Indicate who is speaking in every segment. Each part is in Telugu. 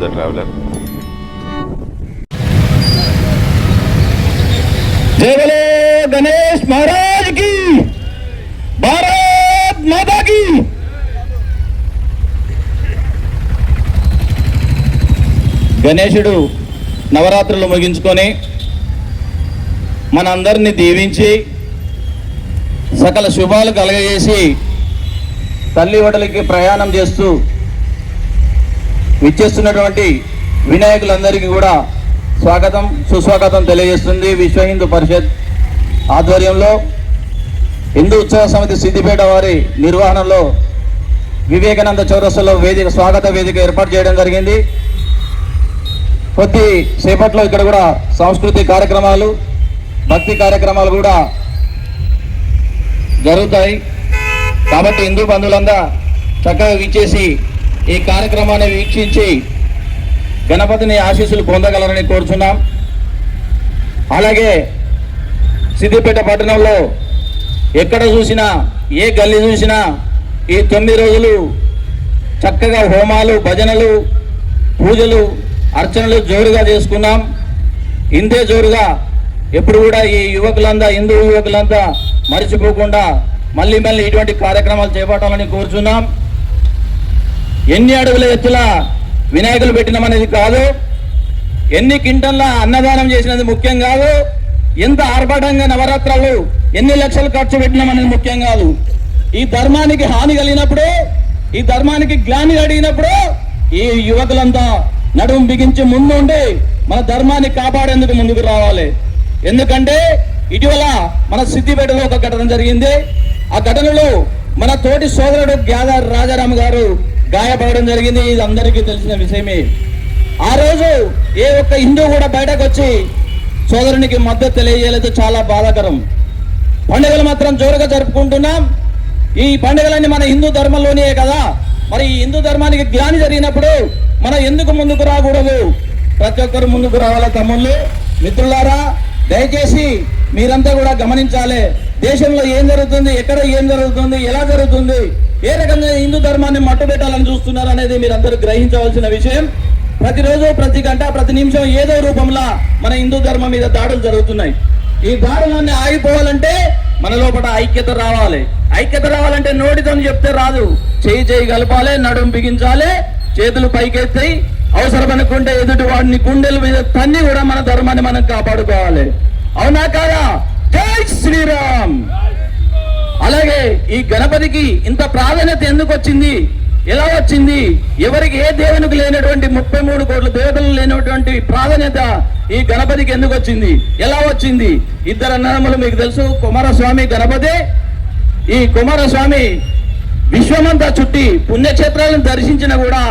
Speaker 1: ద ట్రావెలర్
Speaker 2: గణేష్ మహారాజ్కి భారత్ మాతా కి గణేశుడు నవరాత్రులు ముగించుకొని మనందరినీ దీవించి సకల శుభాలు కలగజేసి తల్లి వడలికి ప్రయాణం చేస్తూ విచ్చేస్తున్నటువంటి వినాయకులందరికీ కూడా స్వాగతం సుస్వాగతం తెలియజేస్తుంది విశ్వ హిందూ పరిషత్ ఆధ్వర్యంలో. హిందూ ఉత్సవ సమితి సిద్దిపేట వారి నిర్వహణలో వివేకానంద చౌరస్సులో వేదిక స్వాగత వేదిక ఏర్పాటు చేయడం జరిగింది. కొద్ది సేపట్లో ఇక్కడ కూడా సాంస్కృతిక కార్యక్రమాలు భక్తి కార్యక్రమాలు కూడా జరుగుతాయి. కాబట్టి హిందూ బంధువులంతా చక్కగా విచ్చేసి ఈ కార్యక్రమాన్ని వీక్షించి గణపతిని ఆశీస్సులు పొందగలరని కోరుచున్నాం. అలాగే సిద్దిపేట పట్టణంలో ఎక్కడ చూసినా ఏ గల్లీ చూసినా ఈ తొమ్మిది రోజులు చక్కగా హోమాలు భజనలు పూజలు అర్చనలు జోరుగా చేసుకున్నాం. ఇంతే జోరుగా ఎప్పుడు కూడా ఈ యువకులంతా హిందూ యువకులంతా మర్చిపోకుండా మళ్ళీ మళ్ళీ ఇటువంటి కార్యక్రమాలు చేపట్టాలని కోరుచున్నాం. ఎన్ని అడుగుల ఎత్తుల వినాయకులు పెట్టినామనేది కాదు. ఎన్ని కింటల్ల అన్నదానం చేసినది ముఖ్యం కాదు. ఎంత ఆర్భాటంగా నవరాత్రాలు ఎన్ని లక్షలు ఖర్చు పెట్టినామనేది ముఖ్యం కాదు. ఈ ధర్మానికి హాని కలిగినప్పుడు ఈ ధర్మానికి గ్లాని అడిగినప్పుడు ఈ యువకులంతా నడుము బిగించి ముందు ఉండి మన ధర్మాన్ని కాపాడేందుకు ముందుకు రావాలి. ఎందుకంటే ఇటీవల మన సిద్దిపేటలో ఒక ఘటన జరిగింది. ఆ ఘటనలో మన తోటి సోదరుడు గ్యాదర్ రాజారాం గారు గాయపడడం జరిగింది ఇది అందరికీ తెలిసిన విషయమే. ఆ రోజు ఏ ఒక్క హిందూ కూడా బయటకు వచ్చి సోదరునికి మద్దతు తెలియజేయలేదు చాలా బాధాకరం. పండుగలు మాత్రం జోరుగా జరుపుకుంటున్నాం. ఈ పండుగలన్నీ మన హిందూ ధర్మంలోనే కదా. మరి ఈ హిందూ ధర్మానికి గ్లాని జరిగినప్పుడు మనం ఎందుకు ముందుకు రాకూడదు? ప్రతి ఒక్కరు ముందుకు రావాలా తమ్ముళ్ళు? మిత్రులారా దయచేసి మీరంతా కూడా గమనించాలి. దేశంలో ఏం జరుగుతుంది? ఎక్కడ ఏం జరుగుతుంది? ఎలా జరుగుతుంది? ఏ రకంగా హిందూ ధర్మాన్ని మట్టుబెట్టాలని చూస్తున్నారు అనేది మీరు అందరూ గ్రహించవలసిన విషయం. ప్రతిరోజు ప్రతి గంట ప్రతి నిమిషం ఏదో రూపంలో మన హిందూ ధర్మం మీద దాడులు జరుగుతున్నాయి. ఈ దాడులన్నీ ఆగిపోవాలంటే మన లోపల ఐక్యత రావాలి. ఐక్యత రావాలంటే నోటితో చెప్తే రాదు. చేయి చేయి కలపాలి నడుము బిగించాలి చేతులు పైకెత్తాయి. అవసరం అనుకుంటే ఎదుటి వాడిని గుండెల మీద తన్ని కూడా మన ధర్మాన్ని మనం కాపాడుకోవాలి. అవునా కాదా? జై శ్రీరామ్! అలాగే ఈ గణపతికి ఇంత ప్రాధాన్యత ఎందుకు వచ్చింది? ఎలా వచ్చింది? ఎవరికి ఏ దేవునికి లేనటువంటి ముప్పై మూడు కోట్ల దేవతలు లేనటువంటి ప్రాధాన్యత ఈ గణపతికి ఎందుకు వచ్చింది? ఎలా వచ్చింది? ఇద్దరు అన్నదమ్ములు మీకు తెలుసు కుమారస్వామి గణపతి. ఈ కుమారస్వామి విశ్వమంతా చుట్టి పుణ్యక్షేత్రాలను దర్శించినా కూడా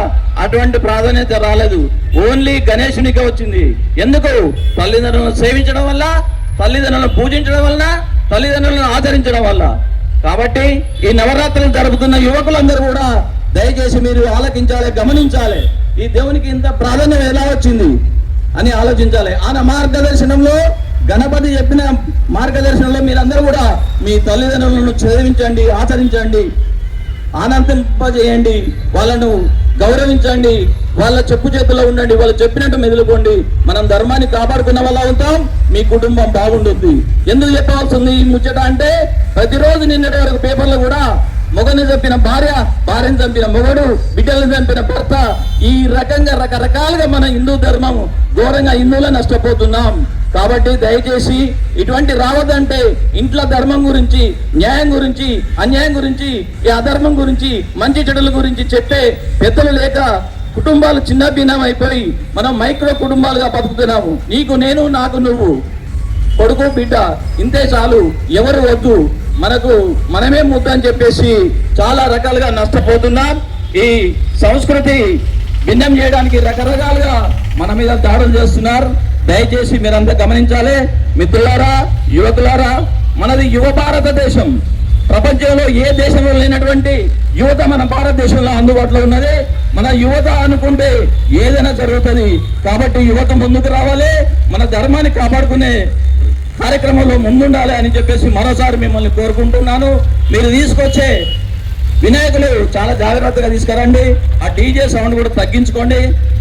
Speaker 2: అటువంటి ప్రాధాన్యత రాలేదు. ఓన్లీ గణేశునికే వచ్చింది. ఎందుకు? తల్లిదండ్రులను సేవించడం వల్ల తల్లిదండ్రులను పూజించడం వల్ల తల్లిదండ్రులను ఆచరించడం వల్ల. కాబట్టి ఈ నవరాత్రులు జరుపుతున్న యువకులందరూ కూడా దయచేసి మీరు ఆలకించాలి గమనించాలి. ఈ దేవునికి ఇంత ప్రాధాన్యం ఎలా వచ్చింది అని ఆలోచించాలి. ఆయన మార్గదర్శనంలో గణపతి చెప్పిన మార్గదర్శనంలో మీరందరూ కూడా మీ తల్లిదండ్రులను చదివించండి ఆచరించండి ఆనందింపజేయండి వాళ్ళను గౌరవించండి వాళ్ళ చెప్పు చేతిలో ఉండండి వాళ్ళు చెప్పినట్టు మెదులుకోండి. మనం ధర్మాన్ని కాపాడుకున్న వల్ల అవుతాం మీ కుటుంబం బాగుంటుంది. ఎందుకు చెప్పవలసింది ఈ ముచ్చట అంటే ప్రతిరోజు నిన్నటి వరకు పేపర్లో కూడా మొగని చంపిన భార్య భార్యను చంపిన మొగడు బిడ్డలను చంపిన భర్త ఈ రకంగా రకరకాలుగా మన హిందూ ధర్మం ఘోరంగా హిందువులే నష్టపోతున్నాం. కాబట్టి దయచేసి ఇటువంటి రావద్దంటే ఇంట్లో ధర్మం గురించి న్యాయం గురించి అన్యాయం గురించి ఈ అధర్మం గురించి మంచి చెడుల గురించి చెప్పే పెద్దలు లేక కుటుంబాలు చిన్న భిన్నం అయిపోయి మనం మైక్రో కుటుంబాలుగా బతుకుతున్నాము. నీకు నేను నాకు నువ్వు. కొడుకు బిడ్డ ఇంతే చాలు. ఎవరు వద్దు. మనకు మనమే ముద్ద అని చెప్పేసి చాలా రకాలుగా నష్టపోతున్నాం. ఈ సంస్కృతి భిన్నం చేయడానికి రకరకాలుగా మన మీద దాడులు చేస్తున్నారు. దయచేసి మీరంతా గమనించాలి. మిత్రులారా యువకులారా మనది యువ భారతదేశం. ప్రపంచంలో ఏ దేశంలో లేనటువంటి యువత మన భారతదేశంలో అందుబాటులో ఉన్నది. మన యువత అనుకుంటే ఏదైనా జరుగుతుంది. కాబట్టి యువత ముందుకు రావాలి మన ధర్మాన్ని కాపాడుకునే కార్యక్రమంలో ముందుండాలి అని చెప్పేసి మరోసారి మిమ్మల్ని కోరుకుంటున్నాను. మీరు తీసుకొచ్చే వినాయకులు చాలా జాగ్రత్తగా తీసుకురండి. ఆ డీజే సౌండ్ కూడా తగ్గించుకోండి.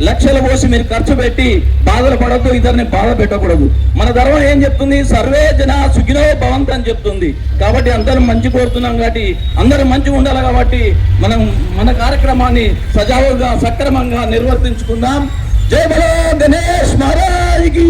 Speaker 2: లక్షలు పోసి మీరు ఖర్చు పెట్టి బాధలు పడద్దు ఇద్దరిని బాధ పెట్టకూడదు. మన ధర్మం ఏం చెప్తుంది? సర్వే జన సుఖినో భవంత్ అని చెప్తుంది. కాబట్టి అందరం మంచి కోరుతున్నాం కాబట్టి అందరం మంచిగా ఉండాలి కాబట్టి మనం మన కార్యక్రమాన్ని సజావుగా సక్రమంగా నిర్వర్తించుకుందాం. జై బలో గణేష్ మహారాజ్కి